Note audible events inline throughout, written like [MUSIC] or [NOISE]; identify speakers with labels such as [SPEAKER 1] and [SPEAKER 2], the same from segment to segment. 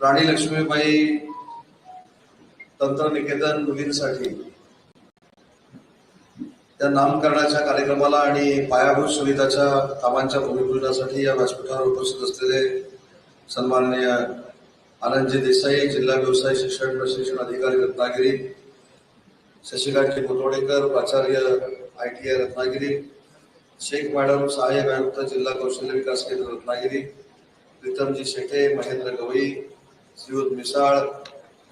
[SPEAKER 1] राणी लक्ष्मीबाई तंत्रनिकेतन मुलींसाठी त्या नामकरणाच्या कार्यक्रमाला आणि पायाभूत सुविधाच्या कामांच्या भूमिपूजनासाठी या व्यासपीठावर उपस्थित असलेले सन्माननीय आनंदजी देसाई जिल्हा व्यवसाय शिक्षण प्रशिक्षण अधिकारी रत्नागिरी शशिकांतजी कोतवडेकर प्राचार्य I T I Ratnagiri Shaikh madam सहाय्यक आयुक्त जिल्हा कौशल्य विकास केंद्र रत्नागिरी प्रीतमजी शेटे महेंद्र गवई श्रीयुत मिसाळ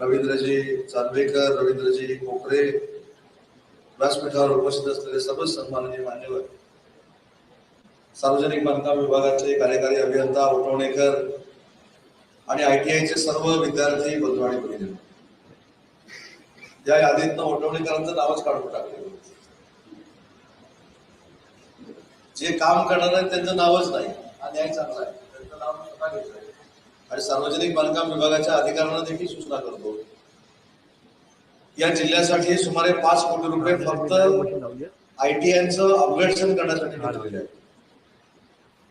[SPEAKER 1] रवींद्रजी चांदवेकर रवींद्रजी कोपरे व्यासपीठावर उपस्थित असलेले सर्व सन्माननीय मान्यवर सार्वजनिक बांधकाम विभागाचे कार्यकारी अभियंता उठवणेकर आणि आय टी आयचे सर्व विद्यार्थी बंधू आणि भगिनी. या यादीतनं उठवणेकरांचं नावच काढून टाकले जे काम करणार आहे त्यांचं नावच नाही. आणि चांगलं चांगला आहे. त्यांचं नाव स्वतः आणि सार्वजनिक बांधकाम विभागाच्या अधिकाऱ्यांना देखील सूचना करतो. या जिल्ह्यासाठी सुमारे पाच कोटी रुपये फक्त आयटीआयचं अपग्रेडेशन करण्यासाठी ठेवलेले आहे.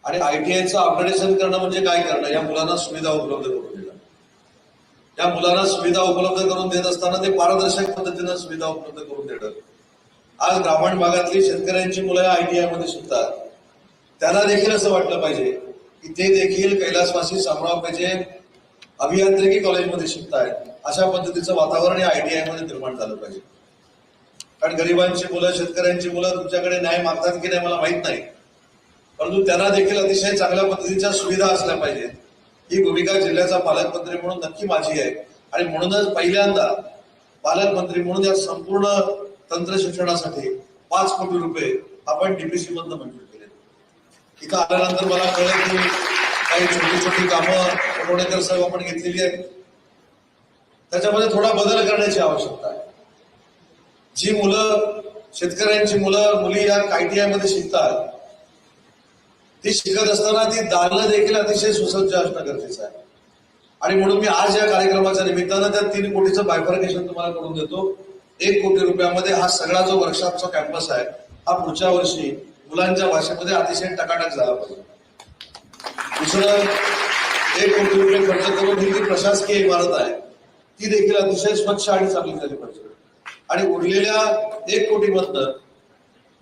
[SPEAKER 1] आणि आयटीआयचं अपग्रेडेशन करणं म्हणजे काय करणं? या मुलांना सुविधा उपलब्ध करून देणं. या मुलांना सुविधा उपलब्ध करून देत असताना ते पारदर्शक पद्धतीनं सुविधा उपलब्ध करून देणं. आज ग्रामीण भागातली शेतकऱ्यांची मुलं आयटीआयमध्ये शिकतात त्यांना देखील असं वाटलं पाहिजे इथे देखील कैलासवासी शामराव पेजे अभियांत्रिकी कॉलेजमध्ये शिकतायत. अशा पद्धतीचं वातावरण या आयटीआयमध्ये निर्माण झालं पाहिजे. कारण गरिबांची मुलं शेतकऱ्यांची मुलं तुमच्याकडे न्याय मागतात की नाही मला माहीत नाही. परंतु त्यांना देखील अतिशय चांगल्या पद्धतीच्या सुविधा असल्या पाहिजेत. ही भूमिका जिल्ह्याचा पालकमंत्री म्हणून नक्की माझी आहे. आणि म्हणूनच पहिल्यांदा पालकमंत्री म्हणून या संपूर्ण तंत्र शिक्षणासाठी पाच कोटी रुपये आपण डीपीसी मधनं मंजूर केले. इथं आल्यानंतर मला कळलं की काही छोटी छोटी कामं पुरवणेकर साहेब आपण घेतलेली आहेत. त्याच्यामध्ये थोडा बदल करण्याची आवश्यकता आहे. जी मुलं शेतकऱ्यांची मुलं मुली या आयटीआयमध्ये शिकतात ती शिकत असताना ती दालनं देखील अतिशय सुसज्ज असणं गरजेचं आहे. आणि म्हणून मी आज या कार्यक्रमाच्या निमित्तानं त्या तीन कोटीचं बायफर्केशन तुम्हाला करून देतो. एक कोटी रुपयामध्ये हा सगळा जो वर्कशॉपचा कॅम्पस आहे हा पुढच्या वर्षी मुलांच्या भाषेमध्ये अतिशय टकाटक झाला पाहिजे. दुसरं एक कोटी रुपये खर्च करून ही जी प्रशासकीय इमारत आहे. ती देखील अतिशय स्वच्छ आणि चांगली झाली पाहिजे. आणि उरलेल्या एक कोटीमधनं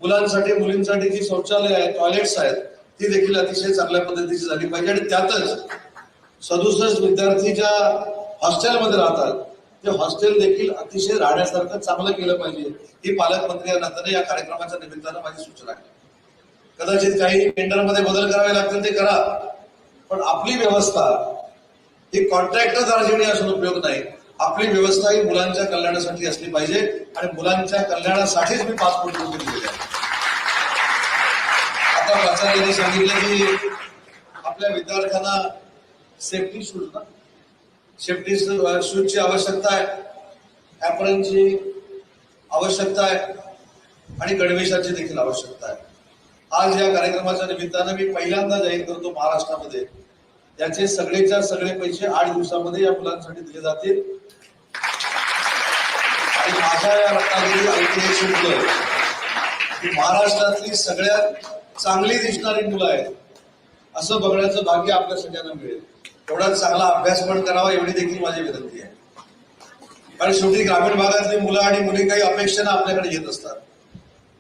[SPEAKER 1] मुलांसाठी मुलींसाठी जी शौचालय आहेत टॉयलेट्स आहेत ती देखील अतिशय चांगल्या पद्धतीची झाली पाहिजे. आणि त्यातच सदुसष्ट विद्यार्थी ज्या हॉस्टेलमध्ये राहतात. ते हॉस्टेल देखील अतिशय राहण्यासारखं चांगलं केलं पाहिजे. ही पालकमंत्री या नात्याने या कार्यक्रमाच्या निमित्तानं माझी सूचना आहे कदाचित काही टेंडरमध्ये बदल करावे लागतील ते करा. पण आपली व्यवस्था ही कॉन्ट्रॅक्टर दार्जिनी असून उपयोग नाही. आपली व्यवस्था ही मुलांच्या कल्याणासाठी असली पाहिजे आणि मुलांच्या कल्याणासाठीच मी पाच कोटी रुपये दिलेले आता प्राचार्यांनी सांगितलं की आपल्या विद्यार्थ्यांना सेफ्टी शूज ना? सेफ्टी शूजची आवश्यकता आहे. ॲपरनची आवश्यकता आहे. आणि गणवेशाची देखील आवश्यकता आहे. आज या कार्यक्रमाच्या निमित्तानं मी पहिल्यांदा जाहीर करतो महाराष्ट्रामध्ये. याचे सगळेच्या सगळे पैसे आठ दिवसामध्ये या मुलांसाठी दिले जातील. आणि माझ्या या रत्नागिरी ऐतिहासिक मुलं ही महाराष्ट्रातली सगळ्यात चांगली दिसणारी मुलं आहेत असं बघण्याचं भाग्य आपल्या सगळ्यांना मिळेल. एवढा चांगला अभ्यास पण करावा एवढी देखील माझी विनंती आहे. कारण शेवटी ग्रामीण भागातली मुलं आणि मुली काही अपेक्षा आपल्याकडे येत असतात.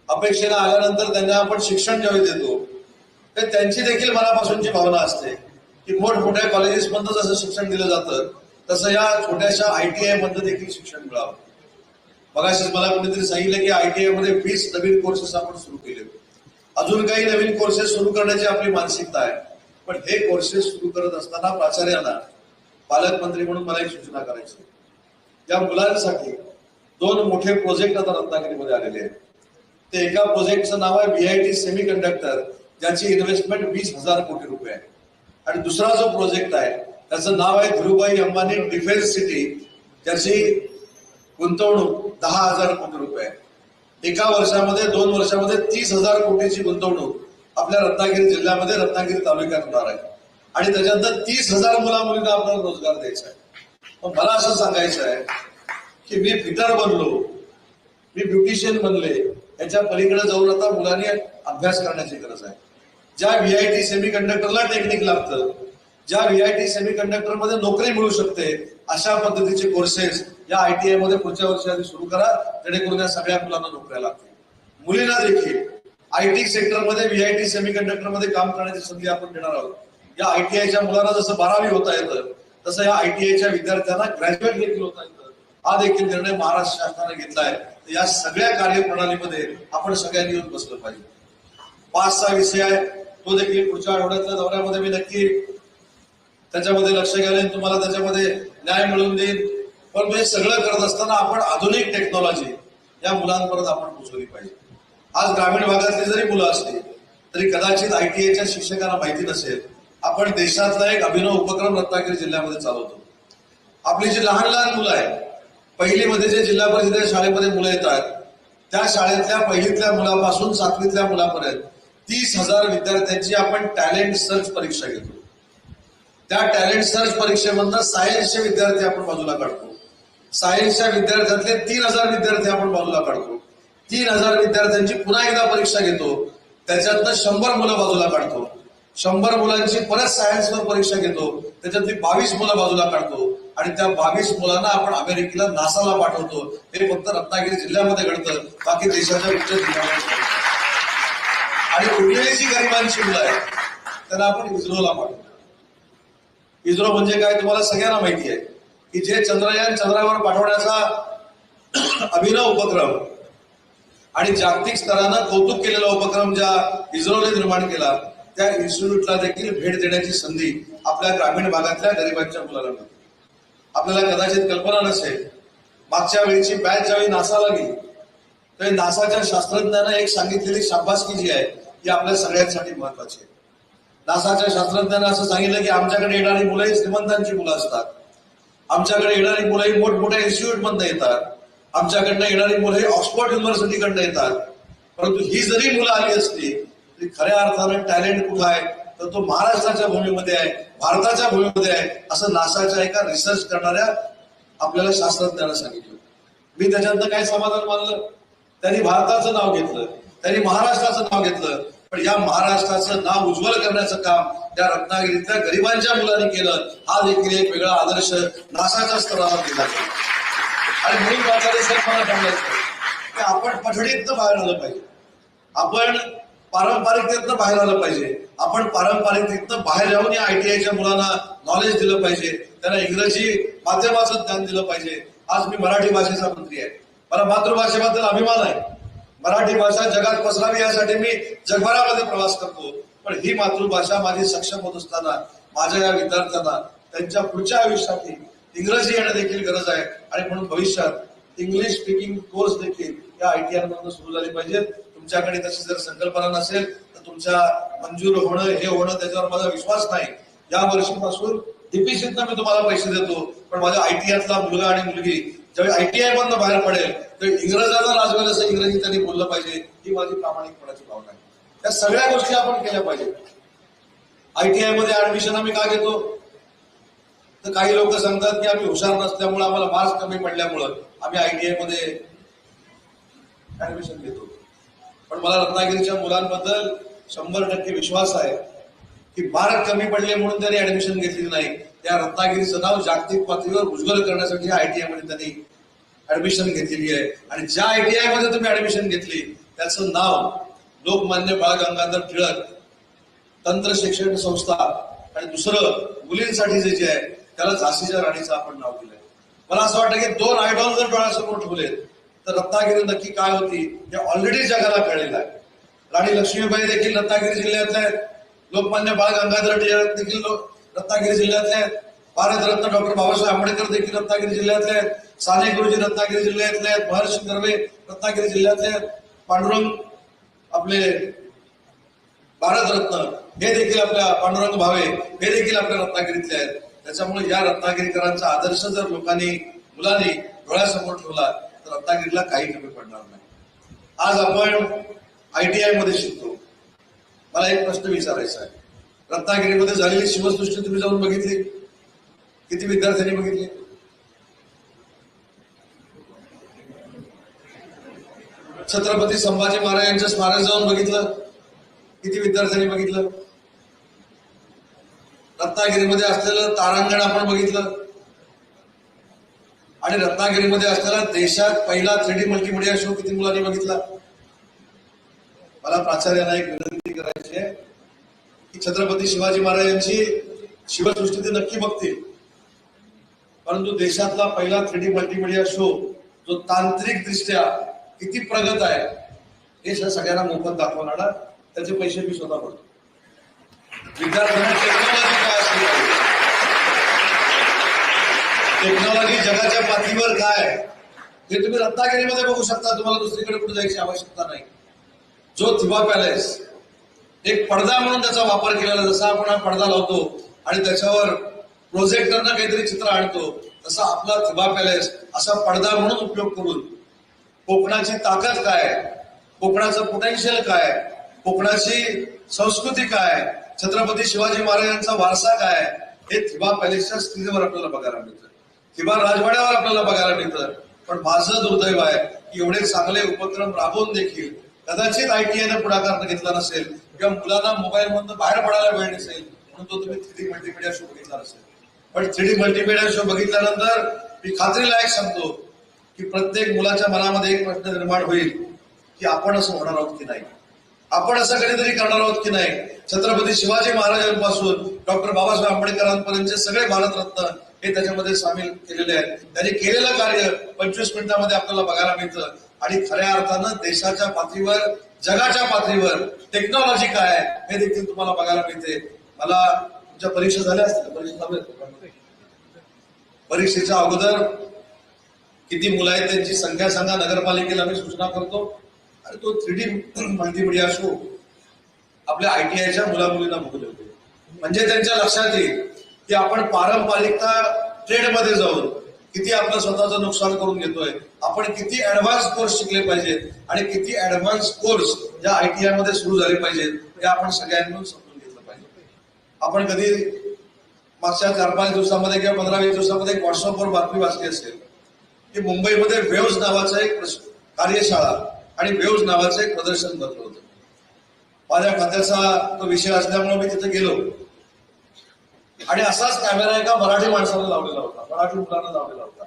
[SPEAKER 1] अपेक्षेला आल्यानंतर त्यांना आपण शिक्षण ज्यावेळी देतो तर त्यांची देखील मनापासूनची भावना असते की मोठमोठ्या कॉलेजेस मध्ये जसं शिक्षण दिलं जातं तसं या छोट्याशा आयटीआयमध्ये देखील शिक्षण मिळावं. मगाशीच मला कोणीतरी सांगितलं की आयटीआयमध्ये वीस नवीन कोर्सेस आपण सुरू केले. अजून काही नवीन कोर्सेस सुरू करण्याची आपली मानसिकता आहे पण हे कोर्सेस सुरू करत असताना प्राचार्यांना पालकमंत्री म्हणून मला एक सूचना करायची या मुलांसाठी दोन मोठे प्रोजेक्ट आता रत्नागिरीमध्ये आलेले आहेत. ते एका प्रोजेक्टचं नाव आहे V I T semiconductor ज्याची इन्व्हेस्टमेंट वीस हजार कोटी रुपये आहे. आणि दुसरा जो प्रोजेक्ट आहे त्याचं नाव आहे धीरुभाई अंबानी डिफेन्स सिटी ज्याची गुंतवणूक दहा हजार कोटी रुपये आहे. एका वर्षामध्ये दोन वर्षामध्ये तीस हजार कोटीची गुंतवणूक आपल्या रत्नागिरी जिल्ह्यामध्ये रत्नागिरी तालुक्यात होणार आहे. आणि त्याच्यानंतर तीस हजार मुला मुलींना आपल्याला रोजगार द्यायचा आहे. पण मला असं सांगायचं आहे की मी फिटर बनलो मी ब्युटिशियन बनले याच्या पलीकडे जाऊन आता मुलांनी अभ्यास करण्याची गरज आहे. ज्या व्ही आयटी सेमी कंडक्टरला टेक्निक लागतं ज्या व्ही आयटी सेमी कंडक्टरमध्ये नोकरी मिळू शकते अशा पद्धतीचे कोर्सेस या आयटीआयमध्ये पुढच्या वर्षी आधी सुरू करा जेणेकरून या सगळ्या मुलांना नोकऱ्या लागतील. मुलींना देखील आयटी सेक्टरमध्ये व्ही आय टी सेमी कंडक्टरमध्ये काम करण्याची संधी आपण देणार आहोत. या आयटीआयच्या मुलांना जसं बारावी होता येतं तसं या आयटीआयच्या विद्यार्थ्यांना ग्रॅज्युएट देखील होता येतं. हा देखील निर्णय महाराष्ट्र शासनाने घेतला आहे. या सगळ्या कार्यप्रणालीमध्ये आपण सगळ्यांनी येऊन बसलं पाहिजे. पाच सहा विषय आहे तो देखील पुढच्या आठवड्यातल्या दौऱ्यामध्ये मी नक्की त्याच्यामध्ये लक्ष घालेन तुम्हाला त्याच्यामध्ये न्याय मिळवून देईन. पण हे सगळं करत असताना आपण आधुनिक टेक्नॉलॉजी या मुलांपर्यंत आपण पोहोचवली पाहिजे. आज ग्रामीण भागातली जरी मुलं असली तरी कदाचित आयटीआयच्या शिक्षकांना माहिती नसेल आपण देशातला एक अभिनव उपक्रम रत्नागिरी जिल्ह्यामध्ये चालवतो. आपली जी लहान लहान मुलं आहेत पहिलीमध्ये जे जिल्हा परिषदेच्या शाळेमध्ये मुलं येतात त्या शाळेतल्या पहिलीतल्या मुलापासून सातवीतल्या मुलापर्यंत तीस हजार विद्यार्थ्यांची आपण टॅलेंट सर्च परीक्षा घेतो. त्या टॅलेंट सर्च परीक्षेमधनं सायन्सचे विद्यार्थी आपण बाजूला काढतो. सायन्सच्या विद्यार्थ्यातले तीन हजार विद्यार्थी आपण बाजूला काढतो. तीन हजार विद्यार्थ्यांची पुन्हा एकदा परीक्षा घेतो. त्याच्यातनं शंभर मुलं बाजूला काढतो. शंभर मुलांची परत सायन्सवर परीक्षा घेतो त्याच्यातली बावीस मुलं बाजूला काढतो आणि त्या बावीस मुलांना आपण अमेरिकेला नासाला पाठवतो. हे फक्त रत्नागिरी जिल्ह्यामध्ये घडतं बाकी देशाच्या उच्च आणि उरलेली जी गरिबांची मुलं आहेत त्यांना आपण इस्रोला पाठवतो. इस्रो म्हणजे काय तुम्हाला सगळ्यांना माहिती आहे की जे चंद्रयान चंद्रावर पाठवण्याचा [CLEARS THROAT] अभिनव उपक्रम आणि जागतिक स्तरानं कौतुक केलेला उपक्रम ज्या इस्रोने निर्माण केला त्या इन्स्टिट्यूटला देखील भेट देण्याची संधी आपल्या ग्रामीण भागातल्या गरिबांच्या मुलाला मिळते. आपल्याला कदाचित कल्पना नसेल मागच्या वेळीची बॅच ज्यावेळी नासाला गेली त्यावेळी नासाच्या शास्त्रज्ञांना एक सांगितलेली शाबासकी जी आहे ती आपल्या सगळ्यांसाठी महत्वाची आहे. नासाच्या शास्त्रज्ञांना असं सांगितलं की आमच्याकडे येणारी मुलं ही श्रीमंतांची मुलं असतात. आमच्याकडे येणारी मुलं ही मोठमोठ्या इन्स्टिट्यूट मधनं येतात. आमच्याकडनं येणारी मुलं ही ऑक्सफोर्ड युनिव्हर्सिटीकडनं येतात. परंतु ही जरी मुलं आली असली खऱ्या अर्थानं टॅलेंट कुठं आहे? तर तो महाराष्ट्राच्या भूमीमध्ये आहे भारताच्या भूमीमध्ये आहे असं नासाच्या एका रिसर्च करणाऱ्या आपल्याला शास्त्रज्ञांना सांगितलं. मी त्याच्यानंतर काही समाधान मानलं. त्यांनी भारताचं नाव घेतलं त्यांनी महाराष्ट्राचं नाव घेतलं. पण या महाराष्ट्राचं नाव उज्ज्वल करण्याचं काम त्या रत्नागिरीतल्या गरिबांच्या मुलांनी केलं हा देखील एक वेगळा आदर्श नासाच्या स्तरावर दिला. आणि म्हणून मला सांगायचं की आपण पठडीतनं बाहेर आलं पाहिजे. आपण पारंपरिकतेतनं बाहेर आलं पाहिजे. आपण पारंपरिकतेतनं बाहेर जाऊन या आयटीआयच्या मुलांना नॉलेज दिलं पाहिजे. त्यांना इंग्रजी माध्यमाचं ज्ञान दिलं पाहिजे. आज मी मराठी भाषेचा मंत्री आहे. मला मातृभाषेबद्दल अभिमान आहे. मराठी भाषा जगात पसरावी यासाठी मी जगभरामध्ये प्रवास करतो. पण ही मातृभाषा माझी सक्षम होत असताना माझ्या या विद्यार्थ्यांना त्यांच्या पुढच्या आयुष्यासाठी इंग्रजी येणं देखील गरज आहे. आणि म्हणून भविष्यात इंग्लिश स्पीकिंग कोर्स देखील या आयटीआय मधून सुरू झाले पाहिजेत. तुमच्याकडे तशी जर संकल्पना नसेल तर तुमच्या मंजूर होणं हे होणं त्याच्यावर माझा विश्वास नाही. या वर्षीपासून डीपीसीतनं मी तुम्हाला पैसे देतो पण माझ्या आयटीआयतला मुलगा आणि मुलगी ज्यावेळी आयटीआय मधनं बाहेर पडेल तर इंग्रजाला राजवेल असं इंग्रजी त्यांनी बोललं पाहिजे ही माझी प्रामाणिकपणाची भावना आहे. त्या सगळ्या गोष्टी आपण केल्या पाहिजे आयटीआयमध्ये ऍडमिशन आम्ही का घेतो? तर काही लोक सांगतात की आम्ही हुशार नसल्यामुळे आम्हाला मार्क्स कमी पडल्यामुळं आम्ही आयटीआयमध्ये ऍडमिशन घेतो. पण मला रत्नागिरीच्या मुलांबद्दल शंभर टक्के विश्वास आहे की मार्क कमी पडले म्हणून त्यांनी ऍडमिशन घेतली नाही. त्या रत्नागिरीचं नाव जागतिक पातळीवर उज्ज्वल करण्यासाठी आयटीआयमध्ये त्यांनी ऍडमिशन घेतलेली आहे. आणि ज्या आयटीआयमध्ये तुम्ही ऍडमिशन घेतली त्याचं नाव लोकमान्य बाळ गंगाधर टिळक तंत्र शिक्षण संस्था आणि दुसरं मुलींसाठी जे जे आहे त्याला झाशीच्या राणीचं आपण नाव दिलंय. मला असं वाटतं की दोन आयडॉल जर डोळ्यासमोर ठेवलेत तर रत्नागिरी नक्की काय होती हे ऑलरेडी जगाला कळलेलं आहे. राणी लक्ष्मीबाई देखील रत्नागिरी जिल्ह्यातल्या आहेत. लोकमान्य बाळ गंगाधर टिळक देखील लोक रत्नागिरी जिल्ह्यातले आहेत. भारतरत्न डॉक्टर बाबासाहेब आंबेडकर देखील रत्नागिरी जिल्ह्यातले आहेत. साने गुरुजी रत्नागिरी जिल्ह्यातले आहेत. महर्षी कर्वे रत्नागिरी जिल्ह्यातले आहेत. पांडुरंग आपले भारतरत्न हे देखील आपल्या पांडुरंग भावे हे देखील आपल्या रत्नागिरीतले आहेत. त्याच्यामुळे या रत्नागिरीकरांचा आदर्श जर लोकांनी मुलांनी डोळ्यासमोर ठेवला तर रत्नागिरीला काही कमी पडणार नाही. आज आपण आयटीआयमध्ये शिकतो. मला एक प्रश्न विचारायचा आहे. रत्नागिरीमध्ये झालेली शिवसृष्टी तुम्ही जाऊन बघितली? किती विद्यार्थ्यांनी बघितली? छत्रपती संभाजी महाराज स्मारक जाऊन बघितलं? किती विद्यार्थ्यांनी बघितलं? रत्नागिरीमध्ये असलेलं तारांगण आपण बघितलं? आणि रत्नागिरीमध्ये असलेला देशात पहिला थ्री डी मल्टीमीडिया शो किती मुलांनी बघितला? मला प्राचार्यांना एक विनंती करायची आहे की छत्रपती शिवाजी महाराजांची शिवसृष्टी ते नक्की बघतील. परंतु देशातला पहिला थ्री डी मल्टीमीडिया शो जो तांत्रिक दृष्ट्या किती प्रगत आहे हे सगळ्यांना मोफत दाखवणारा त्याचे पैसे मी स्वतः भरतो. विद्यार्थ्यांना टेक्नॉलॉजी काय असली पाहिजे? टेक्नॉलॉजी जगाच्या पातळीवर काय? हे तुम्ही रत्नागिरीमध्ये बघू शकता. तुम्हाला दुसरीकडे कुठे जायची आवश्यकता नाही. जो थिबा पॅलेस एक पडदा म्हणून त्याचा वापर केलेला जसा आपण हा पडदा लावतो आणि त्याच्यावर प्रोजेक्टरनं काहीतरी चित्र आणतो तसा आपला थिबा पॅलेस असा पडदा म्हणून उपयोग करून कोकणाची ताकद काय? कोकणाचं पोटेन्शियल काय? कोकणाची संस्कृती काय? छत्रपती शिवाजी महाराजांचा वारसा काय? हे थिबा पॅलेसच्या स्थितीवर आपल्याला बघायला मिळतं. किंवा राजवाड्यावर आपल्याला बघायला मिळतं. पण माझं दुर्दैव आहे की एवढे चांगले उपक्रम राबवून देखील कदाचित आयटीआयने पुढाकार घेतला नसेल किंवा मुलांना मोबाईल मधून बाहेर पडायला वेळ नसेल म्हणून तो तुम्ही थ्री डी मल्टीमीडिया शो बघितला नसेल. पण थ्री डी मल्टीमीडिया शो बघितल्यानंतर मी खात्रीलायक सांगतो की प्रत्येक मुलाच्या मनामध्ये एक प्रश्न निर्माण होईल की आपण असं होणार आहोत की नाही. आपण असं कधीतरी करणार आहोत की नाही? छत्रपती शिवाजी महाराजांपासून डॉक्टर बाबासाहेब आंबेडकरांपर्यंतचे सगळे भारतरत्न हे त्याच्यामध्ये सामील केलेले आहेत. त्यांनी केलेलं कार्य पंचवीस मिनिटांमध्ये आपल्याला बघायला मिळतं. आणि खऱ्या अर्थानं देशाच्या पातळीवर जगाच्या पातळीवर टेक्नॉलॉजी काय आहे हे देखील तुम्हाला बघायला मिळते. मला तुमच्या परीक्षा झाल्या असतील? परीक्षा परीक्षेच्या अगोदर किती मुलं आहेत त्यांची संख्या सांगा. नगरपालिकेला मी सूचना करतो. आणि तो थ्री डी माहिती मीडिया शो आपल्या आयटीआयच्या मुला मुलींना बघू देतो. म्हणजे त्यांच्या लक्षात येईल. की आपण पारंपरिकता ट्रेडमध्ये जाऊन किती आपलं स्वतःचं नुकसान करून घेतोय आपण किती ऍडव्हान्स कोर्स शिकले पाहिजेत आणि किती ऍडव्हान्स कोर्स या आयटीआयमध्ये सुरू झाले पाहिजेत हे आपण सगळ्यांनी समजून घेतलं पाहिजे. आपण कधी मागच्या चार पाच दिवसामध्ये किंवा पंधरा वीस दिवसामध्ये एक व्हॉट्सअपवर बातमी वाचली असेल की मुंबईमध्ये वेव्स नावाचा एक कार्यशाळा आणि वेव्स नावाचं एक प्रदर्शन भरलं होतं. माझ्या खात्याचा तो विषय असल्यामुळे मी तिथे गेलो. आणि असाच कॅमेरा एका मराठी माणसाला लावलेला होता मराठी मुलांना लावलेला होता.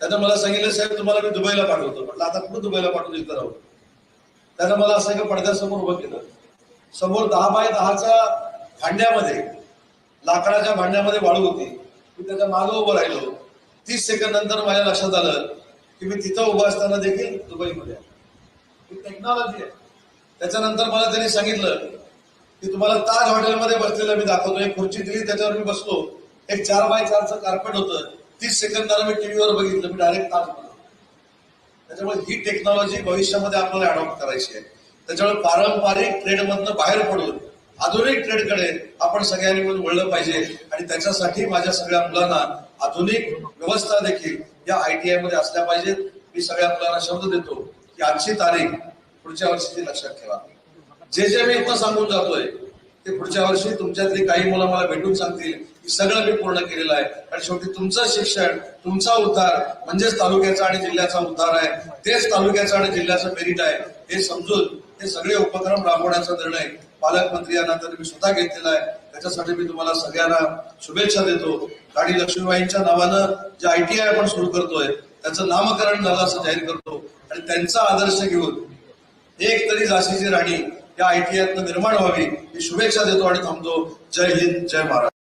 [SPEAKER 1] त्यानं मला सांगितलं साहेब तुम्हाला मी दुबईला पाठवतो. म्हटलं आता कुठं दुबईला पाठवतो? इथं राहू. त्यानं मला असं एका पडद्यासमोर उभं केलं. समोर दहा बाय दहाच्या भांड्यामध्ये लाकडाच्या भांड्यामध्ये वाळू होती. मी त्याच्या मागं उभं राहिलो. तीस सेकंद नंतर माझ्या लक्षात आलं की मी तिथं उभं असताना देखील दुबईमध्ये आहे. ही टेक्नॉलॉजी आहे. त्याच्यानंतर मला त्यांनी सांगितलं ती तुम्हाला ताज हॉटेलमध्ये बसलेलं मी दाखवतो. एक खुर्ची दिली त्याच्यावर मी बसलो. एक चार बाय चारचं कार्पेट होतं. तीस सेकंदाला मी टीव्हीवर बघितलं. मी डायरेक्ट ताज बनलो त्याच्यामुळे ही टेक्नॉलॉजी भविष्यामध्ये आपल्याला अडॉप्ट करायची आहे. त्याच्यामुळे पारंपरिक ट्रेडमधनं बाहेर पडून आधुनिक ट्रेडकडे आपण सगळ्यांनी मिळून वळलं पाहिजे. आणि त्याच्यासाठी माझ्या सगळ्या मुलांना आधुनिक व्यवस्था देखील या आयटीआयमध्ये असल्या पाहिजेत. मी सगळ्या मुलांना शब्द देतो की आजची तारीख पुढच्या वर्षीची लक्षात ठेवा. जे जे मी इथं सांगून जातोय ते पुढच्या वर्षी तुमच्यातली काही मुलं मला भेटून सांगतील. की सगळं मी पूर्ण केलेलं आहे. आणि शेवटी तुमचं शिक्षण तुमचा उद्धार म्हणजेच तालुक्याचा आणि जिल्ह्याचा उद्धार आहे. तेच तालुक्याचा आणि जिल्ह्याचं मेरिट आहे. हे समजून हे सगळे उपक्रम राबवण्याचा निर्णय पालकमंत्री या तर मी स्वतः घेतलेला आहे. त्याच्यासाठी मी तुम्हाला सगळ्यांना शुभेच्छा देतो. गाडी लक्ष्मीबाईंच्या नावानं जे आयटीआय आपण सुरू करतोय त्याचं नामकरण झालं असं जाहीर करतो. आणि त्यांचा आदर्श घेऊन एक तरी झाशीची राणी या आयटीआयतनं निर्माण व्हावी ही शुभेच्छा देतो आणि थांबतो. जय हिंद जय महाराष्ट्र.